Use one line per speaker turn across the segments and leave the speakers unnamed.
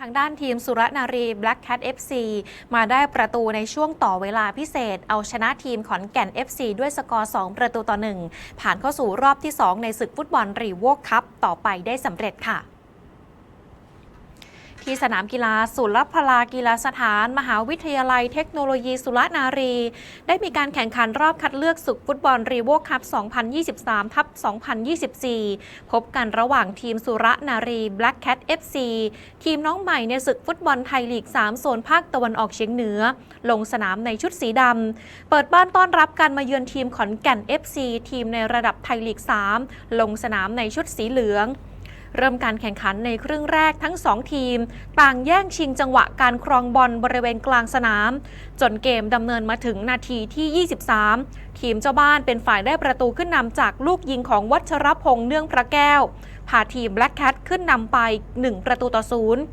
ทางด้านทีมสุรนารี Black Cat FC มาได้ประตูในช่วงต่อเวลาพิเศษ เอาชนะทีมขอนแก่น FC ด้วยสกอร์ 2 ประตูต่อ 1 ผ่านเข้าสู่รอบที่ 2 ในศึกฟุตบอลรีโวคัพต่อไปได้สำเร็จค่ะ ที่สนามกีฬาสุรพลากีฬาสถาน มหาวิทยาลัยเทคโนโลยีสุรนารี ได้มีการแข่งขันรอบคัดเลือกศึกฟุตบอลรีโวคัพ 2023 ทับ 2024 พบกันระหว่างทีมสุรนารี Black Cat FC ทีมน้องใหม่ในศึกฟุตบอลไทยลีก 3 โซนภาคตะวันออกเฉียงเหนือ ลงสนามในชุดสีดำ เปิดบ้านต้อนรับการมาเยือนทีมขอนแก่น FC ทีมในระดับไทยลีก 3 ลงสนามในชุดสีเหลือง เริ่มการแข่งขันในครึ่งแรกทั้ง 2 ทีม ต่างแย่งชิงจังหวะการครองบอลบริเวณกลางสนาม จนเกมดำเนินมาถึงนาทีที่ 23 ทีมเจ้าบ้านเป็นฝ่ายได้ประตูขึ้นนำจากลูกยิงของวัชรพงษ์เนื่องพระแก้วพาทีม Black Cat ขึ้นนำไป 1 ประตูต่อศูนย์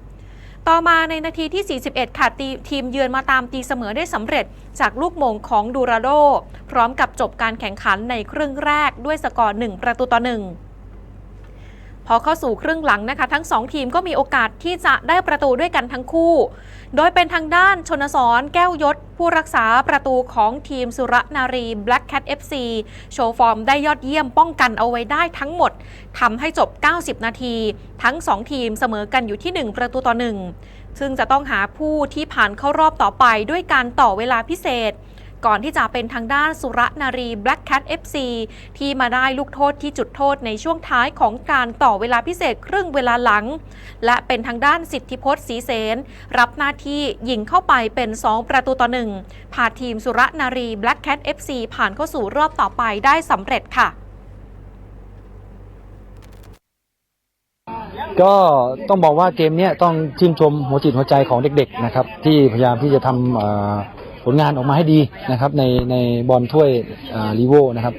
ต่อมาในนาทีที่ 41 ค่ะทีทีมเยือนมาตามตีเสมอได้สำเร็จจากลูกมงของดูราโด พร้อมกับจบการแข่งขันในครึ่งแรกด้วยสกอร์ 1 ประตูต่อ 1 พอเข้าสู่ครึ่งหลังนะคะ ทั้ง 2 ทีมก็มีโอกาสที่จะได้ประตูด้วยกันทั้งคู่ โดยเป็นทางด้านชนสรแก้วยศ ผู้รักษาประตูของทีมสุรนารี Black Cat FC โชว์ฟอร์มได้ยอดเยี่ยมป้องกันเอาไว้ได้ทั้งหมดทำให้จบ 90 นาที ทั้ง 2 ทีมเสมอกันอยู่ที่ 1 ประตูต่อ 1 ซึ่งจะต้องหาผู้ที่ผ่านเข้ารอบต่อไปด้วยการต่อเวลาพิเศษ ก่อนที่จะเป็นทางด้านสุรนารี Black Cat FC ที่มาได้ลูกโทษที่จุดโทษในช่วงท้ายของการต่อเวลาพิเศษครึ่งเวลาหลัง และเป็นทางด้านสิทธิพจน์ศรีเสนรับหน้าที่ยิงเข้าไปเป็น 2 ประตูต่อ1พาทีมสุรนารี Black Cat FC ผ่านเข้าสู่รอบต่อไปได้สำเร็จค่ะ
ก็ต้องบอกว่าเกมนี้ต้องชื่นชมหัวจิตหัวใจของเด็กๆนะครับที่พยายามที่จะทำ ลงานออกมาให้ดีนะครับ ในในบอลถ้วยลีโวนะครับ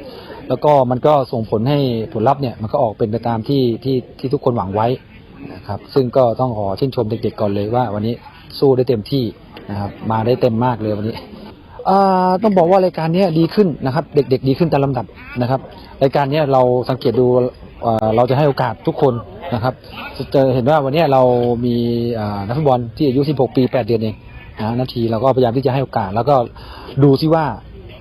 แล้วก็มันก็ส่งผลให้ผลลัพธ์เนี่ยมันก็ออกเป็นไปตามที่ที่ที่ทุกคนหวังไว้นะครับ ซึ่งก็ต้องขอชื่นชมเด็กๆก่อนเลยว่า วันนี้สู้ได้เต็มที่นะครับ มาได้เต็มมากเลยวันนี้ต้องบอกว่ารายการนี้ดีขึ้นนะครับ เด็ก ๆ ดีขึ้นตามลำดับนะครับรายการนี้เราสังเกตดูเราจะให้โอกาสทุกคนนะครับจะเห็นว่าวันนี้เรามีนักฟุตบอลที่อายุ 16 ปี 8 เดือนเอง นะนาทีเราก็พยายามที่จะให้โอกาส แล้วก็ดูซิว่า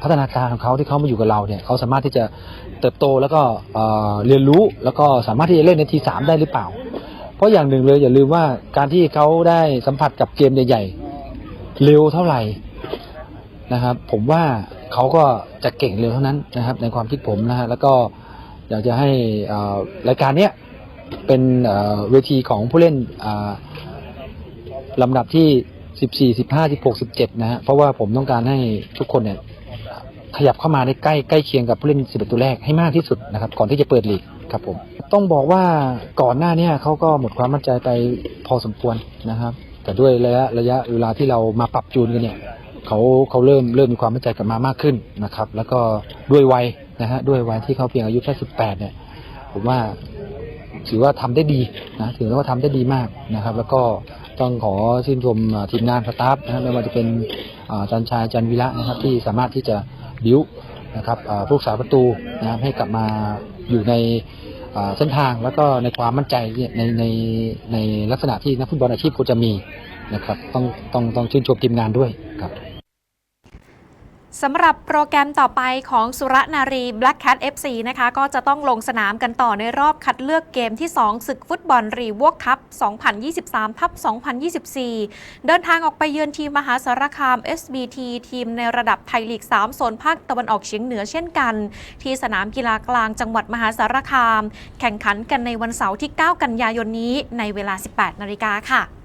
พัฒนาการของเขาที่เขามาอยู่กับเราเนี่ยเขาสามารถที่จะเติบโตแล้วก็เรียนรู้แล้วก็สามารถที่จะเล่นในทีสามได้หรือเปล่า เพราะอย่างหนึ่งเลยอย่าลืมว่าการที่เขาได้สัมผัสกับเกมใหญ่ๆเร็วเท่าไหร่นะครับ ผมว่าเขาก็จะเก่งเร็วเท่านั้นนะครับ ในความคิดผมนะฮะแล้วก็อยากจะให้รายการเนี้ยเป็นเวทีของผู้เล่นลำดับที่ 14 15 16 17นะฮะเพราะว่าผมต้องการให้ทุกคนเนี่ยขยับเข้ามาได้ใกล้ใกล้เคียงกับผู้เล่น11ตัวแรกให้มากที่สุดนะครับ ก่อนที่จะเปิดลีกครับผม ต้องบอกว่าก่อนหน้าเนี้เขาก็หมดความมั่นใจไปพอสมควรนะครับ แต่ด้วยระยะระยะเวลาที่เรามาปรับจูนกันเนี่ยเขาเขาเริ่มเริ่มมีความมั่นใจกลับมามากขึ้นนะครับ แล้วก็ด้วยวัยนะฮะด้วยวัยที่เขาเพียงอายุแค่สิบแปดเนี่ย ผมว่าถือว่าทำได้ดีนะถือว่าทำได้ดีมากนะครับ แล้วก็ ต้องขอชื่นชมทีมงานสตาฟนะฮะไม่ว่าจะเป็นอาอาจันชายอาจันวิระนะครับที่สามารถที่จะบิ้วนะครับผู้สาประตูนะครับให้กลับมาอยู่ในเส้นทางแล้วก็ในความมั่นใจเนี่ยในในในลักษณะที่นักฟุตบอลอาชีพควรจะมีนะครับต้องต้องต้องชื่นชมทีมงานด้วยครับ
สำหรับโปรแกรมต่อไปของสุรนารี Black Cat FC นะคะ ก็จะต้องลงสนามกันต่อในรอบคัดเลือกเกมที่ 2 ศึกฟุตบอลรีวอคัพ 2023 ทับ 2024 เดินทางออกไปเยือนทีมมหาสารคาม SBT ทีมในระดับไทยลีก 3 โซนภาคตะวันออกเฉียงเหนือเช่นกัน ที่สนามกีฬากลางจังหวัดมหาสารคาม แข่งขันกันในวันเสาร์ที่ 9 กันยายนนี้ในเวลา 18 นาฬิกาค่ะ